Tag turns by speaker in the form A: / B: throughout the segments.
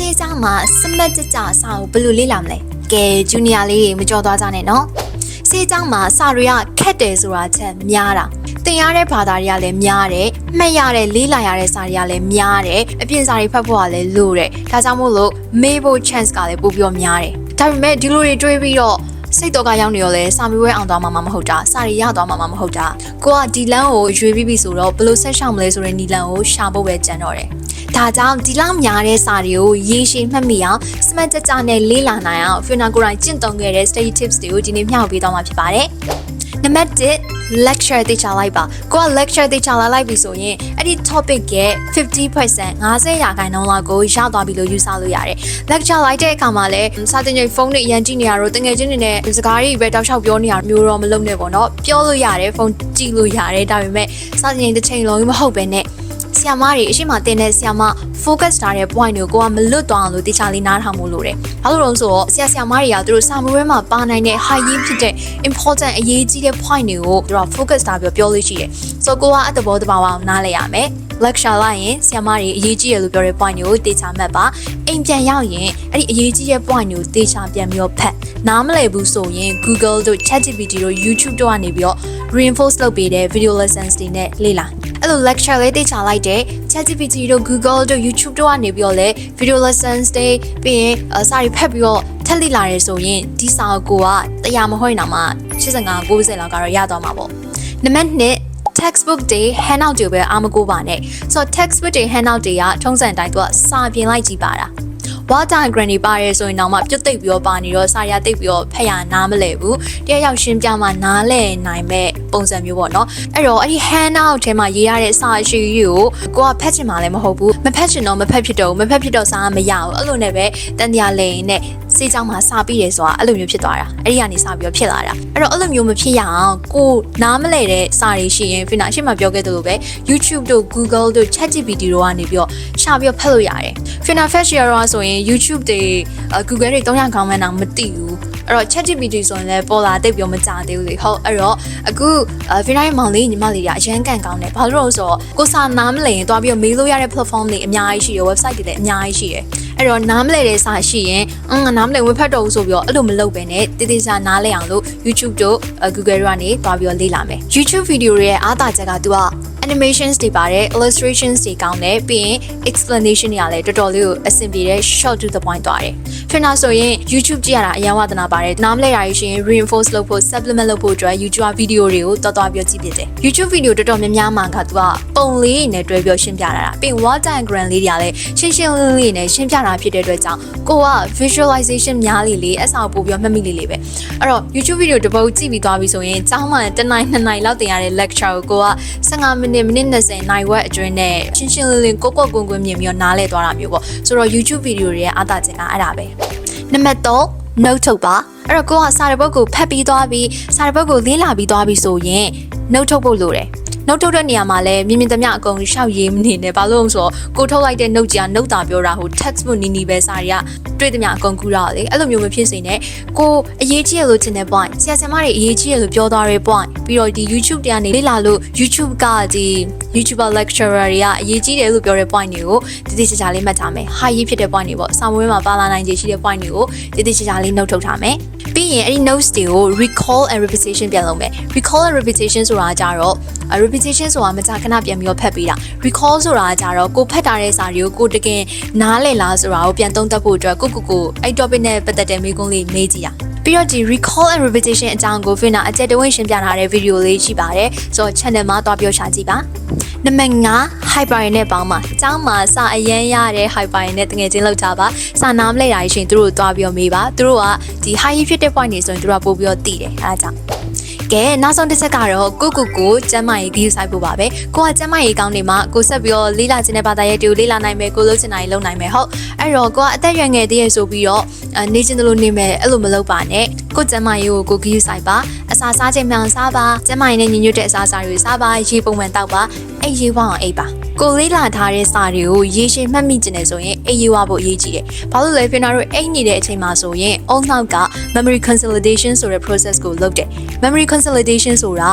A: စေးကြောင်းမှာစမတ်ကြကြစာကိုဘယ်လိုလေ့လာမလဲကဲဂျူနီယာလေးတွေမကြော်သွားကြနဲ့နော်စေးကြောင်းမှာစာတွေကခက်တယ်ဆိုတာချက်များတာသင်ရတဲ့ဘာသာတွေကလည်းများတယ်မှတ်ရတဲ့လေးလာရတဲ့စာတွေကလည်းများတယ်အပြင်စာတွေဖတ်ဖို့ကလည်းလိုတယ်ဒါကြောင့်မို့လို့မေးဖို့ chance ကလည်းပိုပြီးတော့များတယ်ဒါပေမဲ့ဒီလိုတွေတွေးပြီးတော့စိတ်တော့ကရောက်နေရောလဲစာမေးပွဲအောင်သွားမှာမဟုတ်တာစာရီရသွားမှာမဟုတ်တာကိုကဒီလန်းကိုရွေးပြီးပြီဆိုတော့ဘယ်လိုဆက်ရှောင်မလဲဆိုတဲ့နီလန်းကိုရှာဖို့ပဲကြံတော့တယ် ဒါကြောင့်ဒီလောက်များတဲ့စာတွေကိုရေးရှင်းမှတ်မိအောင်စမတ်ကြကြနဲ့လေးလာနိုင်အောင် Fina ကိုယ်တိုင်ကျင့်သုံးခဲ့တဲ့ study tips တွေကိုဒီနေ့မျှဝေပေးသွားမှာဖြစ်ပါတယ်နံပါတ်1 lecture သိချလိုက်ပါကိုက lecture သိချလာလိုက်ပြီဆိုရင်အဲ့ဒီ topic ရဲ့50% 50ရာခိုင်နှုန်းလောက်ကိုရသွားပြီလို့ယူဆလို့ရတယ် lecture လိုက်တဲ့အခါမှာလည်းစာသင်ချိန်ဖုန်းနဲ့အရင်ကြည့်နေရတော့တကယ်ချင်းနေနဲ့စကားတွေပဲတောက်လျှောက်ပြောနေရမျိုးတော့မလုပ်နဲ့ပေါ့နော်ပြောလို့ရတယ်ဖုန်းကြည့်လို့ရတယ်ဒါပေမဲ့စာသင်ချိန်တစ်ချိန်လုံးမဟုတ်ပဲနဲ့ ဆီယာမတွေအရှိမတင်တဲ့ဆီယာမ focus ထားတဲ့ point တွေကိုကိုကမလွတ်သွားအောင်လို့တေချာလေးနားထောင်မှုလို့တယ်။ဘာလို့လဲဆိုတော့ဆီယာဆီယာမတွေကသူတို့စာမေးပွဲမှာပါနိုင်တဲ့ high yield ဖြစ်တဲ့ important အရေးကြီးတဲ့ point တွေကိုသူတို့ focus ထားပြီးပြောလို့ရှိတယ်။ so ကိုကအတဘောတဘာဝအောင်နားလဲရမယ်။ lecture လိုက်ရင်ဆီယာမတွေအရေးကြီးရလို့ပြောတဲ့ point တွေကိုတေချာမှတ်ပါ။အိမ်ပြန်ရောက်ရင်အဲ့ဒီအရေးကြီးတဲ့ point တွေကိုတေချာပြန်ပြီးတော့ဖတ်။နားမလည်ဘူးဆိုရင် Google တို့ ChatGPT တို့ YouTube တို့ကနေပြီးတော့ reinforce လုပ်ပေးတဲ့ video lessons တွေနဲ့လေ့လာ။ အဲ့လို lecture လေးတေချာလိုက်တဲ့ ChatGPT တို့ Google တို့ YouTube တို့ကနေပြီးတော့လေ video lessons တွေပြီးရင်စာရီဖတ်ပြီးတော့ထက်လိလာရဲဆိုရင်ဒီစာကိုကတရားမဟုတ်တော့မှ85 90လောက်ကတော့ရသွားမှာပေါ့နံပါတ်1 textbook တွေ handout တွေပဲအားမကိုးပါနဲ့ဆိုတော့ textbook တွေ handout တွေကထုံးစံတိုင်းသူကစာပြင်လိုက်ကြည့်ပါတာ word diagram တွေပါရဲဆိုရင်တော့မှပြုတ်သိပ်ပြီးတော့ပါနေတော့စာရသိပ်ပြီးတော့ဖတ်ရနားမလဲဘူးတရားရောက်ရှင်းပြမှနားလဲနိုင်မဲ့ပုံစံမျိုးပေါ့နော်အဲ့တော့အဲ့ဒီ handout ထဲမှာရေးရတဲ့စာအရှိကြီးကိုကိုကဖတ်ချင်မှလည်းမဟုတ်ဘူးမဖတ်ချင်တော့မဖတ်ဖြစ်တော့ဘူးမဖတ်ဖြစ်တော့စာမရဘူးအဲ့လိုနဲ့ပဲတန်တရားလိန်နဲ့ စေးကြောင်းမှာစာပြီးတယ်ဆိုတာအဲ့လိုမျိုးဖြစ်သွားတာအဲ့ဒီကနေစပြီးတော့ဖြစ်လာတာအဲ့တော့အဲ့လိုမျိုးမဖြစ်ရအောင်ကိုနားမလဲတဲ့စာတွေရှိရင်ဖင်နာရှင်းမှာပြောခဲ့သလိုပဲ YouTube တို့ Google တို့ ChatGPT တို့ကနေပြီးတော့ရှာပြီးတော့ဖတ်လို့ရတယ်ဖင်နာ Fetch ရတော့ဆိုရင် YouTube တွေ Google တွေ300ခေါင်းမှန်းတော့မသိဘူးအဲ့တော့ ChatGPT ဆိုရင်လည်းပေါ်လာတိတ်ပြီးမကြသေးဘူးလေဟုတ်အဲ့တော့အခု Fina ရဲ့မောင်လေးညီမလေးတွေကအရန်ကန်ကောင်းတယ်ဘာလို့လဲဆိုတော့ကိုစာနားမလဲရင်တွားပြီးတော့မေးလို့ရတဲ့ platform တွေအများကြီးရှိတယ် website တွေလည်းအများကြီးရှိတယ် အဲ့တော့နားမလဲတဲ့စာရှိရင်အင်းငါနားမလဲဝင်ဖတ်တော့ဘူးဆိုပြီးတော့အဲ့လိုမလုပ်ပဲနဲ့တည်တည်စာနားလဲအောင်လို့ YouTube တို့ Google တို့ကနေတွားပြီးတော့လေ့လာမယ် YouTube video တွေရဲ့အားသာချက်က तू က animations တွေပါတယ် illustrations တွေကောင်းတယ်ပြီးရင် explanation တွေကလည်းတော်တော်လေးကိုအဆင်ပြေတဲ့ short to the point သွားတယ်။ Fina ဆိုရင် YouTube ကြည့်ရတာအရင်ဝဒနာပါတယ်။နားမလဲရရှင် reinforce လုပ်ဖို့ supplement လုပ်ဖို့အတွက် YouTube video တွေကိုတော်တော်ပြောကြည့်ဖြစ်တယ်။ YouTube video တော်တော်များများမှာကသူကပုံလေးနဲ့တွဲပြောရှင်းပြတာတာ။ပြီးရင် word diagram လေးတွေကလည်းရှင်းရှင်းလင်းလင်းနဲ့ရှင်းပြတာဖြစ်တဲ့အတွက်ကြောင့်ကိုက visualization များလေးလေးအဆောက်ပို့ပြီးမှတ်မိလေးလေးပဲ။အဲ့တော့ YouTube video တစ်ပုတ်ကြည့်ပြီးသွားပြီဆိုရင်ကျောင်းမှာတစ်နိုင်နှစ်နိုင်လောက်တင်ရတဲ့ lecture ကိုကိုက15မိနစ်မိနစ်20နိုင်ဝက်အတွင်းနဲ့ရှင်းရှင်းလင်းလင်းကိုကိုကွန်ကွန်မြင်ပြီးတော့နားလဲသွားတာမျိုးပေါ့ဆိုတော့ YouTube video တွေရဲ့အားသာချက်ကအဲ့ဒါပဲနံပါတ်3 note ထုတ်ပါအဲ့တော့ကိုကစာရပုတ်ကိုဖတ်ပြီးသွားပြီးစာရပုတ်ကိုလေ့လာပြီးသွားပြီးဆိုရင် note ထုတ်ဖို့လိုတယ် နှုတ်ထုတ်တဲ့နေရာမှာလည်းမြင်မြင်သမျှအကုန်ရှောက်ရေးမနေနဲ့ဘာလို့လဲဆိုတော့ကိုထုတ်လိုက်တဲ့နှုတ်ကြီးကနှုတ်တာပြောတာဟို textbook နီနီပဲစာတွေကတွေ့သမျှအကုန်ကူတာလေအဲ့လိုမျိုးမဖြစ်စေနဲ့ကိုအရေးကြီးရလို့ထင်တဲ့ point ဆရာဆရာမတွေအရေးကြီးရလို့ပြောသွားတဲ့ point ပြီးတော့ဒီ YouTube တွေကနေလေ့လာလို့ YouTube ကဒီ YouTuber lecturer တွေကအရေးကြီးတယ်လို့ပြောတဲ့ point တွေကိုတတိချာချာလေးမှတ်ထားမယ် high ရေးဖြစ်တဲ့ point တွေပေါ့စာမွေးမှာပါလာနိုင်ခြေရှိတဲ့ point တွေကိုတတိချာချာလေးနှုတ်ထုတ်ထားမယ် ပြီးရင်အဲ့ဒီ notes တွေကို recall and repetition ပြန်လုပ်မယ် recall and repetition ဆိုတာကြတော့ repetition ဆိုတာမကြာခဏပြန်ပြီးတော့ဖတ်ပေးတာ recall ဆိုတာကြတော့ကိုဖတ်တာတဲ့စာတွေကိုကိုတကယ်နားလည်လားဆိုတာကိုပြန်သုံးသပ်ဖို့အတွက်ကိုကိုကိုအဲ့ topic နဲ့ပတ်သက်တဲ့မေးခွန်းလေးမေးကြည့်တာပြီးတော့ဒီ recall and repetition အကြောင်းကို Fina အကြက်တဝင့်ရှင်းပြထားတဲ့ video လေးရှိပါတယ်ဆိုတော့ channel မှာတွားပြောချကြည့်ပါနံပါတ်5 hyper နဲ့ပေါင်းပါအကြောင်းမှာစာအရန်ရတဲ့ hyper နဲ့တကယ်ချင်းလောက်ကြပါစာနားမလဲတာရှင်သူတို့တွားပြောမေးပါသူတို့ကဒီ high ဖြစ်တဲ့ point တွေဆိုရင်သူတို့ကပို့ပြီးတော့တည်တယ်အဲဒါကြောင့်ကဲနောက်ဆုံးတစ်ချက်ကတော့ကိုကိုကိုကျမ်းမာရေးဂရုစိုက်ဖို့ပါပဲကိုကကျမ်းမာရေးကောင်းနေမှာကိုဆက်ပြီးတော့လေးလာခြင်းတဲ့ဘာသာရေးတူလေးလာနိုင်မယ်ကိုလုပ်ချင်တာရေးလုပ်နိုင်မယ်ဟုတ်အဲ့တော့ကိုကအသက်ရွယ်ငယ်သေးရဆိုပြီးတော့နေချင်တယ်လို့နေမယ်အဲ့လိုမလုပ်ပါနဲ့ကိုကျမ်းမာရေးကိုကိုဂရုစိုက်ပါအစာစားခြင်းမှန်စားပါကျမ်းမာရေးနဲ့ညီညွတ်တဲ့အစာစားတွေစားပါရေပုံမှန်တောက်ပါအဲ့ရေဝအောင်အိပ်ပါ ကိုလေးလာထားတဲ့စာတွေကိုရေရှည်မှတ်မိကျင်တယ်ဆိုရင်အေးရွာဖို့အရေးကြီးတယ်။ဘာလို့လဲဖင်နာတို့အိတ်နေတဲ့အချိန်မှာဆိုရင်အုံနောက်က memory consolidation ဆိုတဲ့ process ကိုလုပ်တယ်။ memory consolidation ဆိုတာ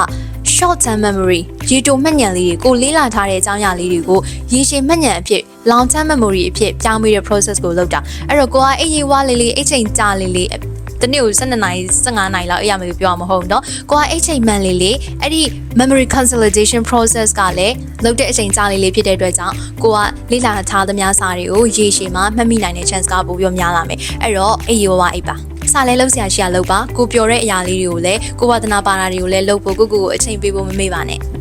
A: short term memory ရေတိုမှတ်ဉာဏ်လေးတွေကိုလေးလာထားတဲ့အကြောင်းအရာလေးတွေကိုရေရှည်မှတ်ဉာဏ်အဖြစ် long term memory အဖြစ်ပြောင်းပေးတဲ့ process ကိုလုပ်တာအဲ့တော့ကိုကအေးရေးဝါလေးလေးအိတ်ချိန်ကြာလေးလေး တနေ့ကို12နာရီ15နာရီလောက်အေးရမယ်ပြောရမှာမဟုတ်ဘူးเนาะကိုကအိတ်ချိန်မှန်လေးလေးအဲ့ဒီ memory consolidation process ကလည်းလုပ်တဲ့အချိန်ကြာလေးလေးဖြစ်တဲ့အတွက်ကြောင့်ကိုကလေ့လာထားသမျှစာတွေကိုရေရှည်မှာမှတ်မိနိုင်တဲ့ chance ကပိုပြီးများလာမယ်အဲ့တော့အေးရေးဝါအိတ်ပါစာလဲလောက်ဆရာရှိရလောက်ပါကိုပျော်တဲ့အရာလေးတွေကိုလည်းကိုဝါသနာပါတာတွေကိုလည်းလုပ်ဖို့ကိုကိုကိုအချိန်ပေးဖို့မမေ့ပါနဲ့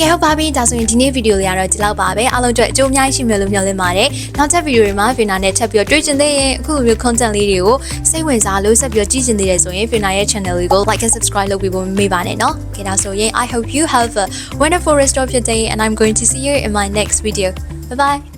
A: ကဲဟုတ်ပါပြီဒါဆိုရင်ဒီနေ့ဗီဒီယိုလေးကတော့ဒီလောက်ပါပဲအားလုံးအတွက်အကျိုးအများကြီးရှိမယ်လို့မျှော်လင့်ပါတယ်နောက်ထပ်ဗီဒီယိုတွေမှာဗီနာနဲ့ထပ်ပြီးတွေ့ကျင်သေးရင်အခုလိုမျိုး content လေးတွေကိုစိတ်ဝင်စားလို့ဆက်ပြီးကြည့်ကျင်သေးတယ်ဆိုရင်ဗီနာရဲ့ channel လေးကို like and subscribe လုပ်ပေးဖို့မေ့ပါနဲ့နော်ကဲဒါဆိုရင် I hope you have a wonderful rest of your day and I'm going to see you in my next video bye bye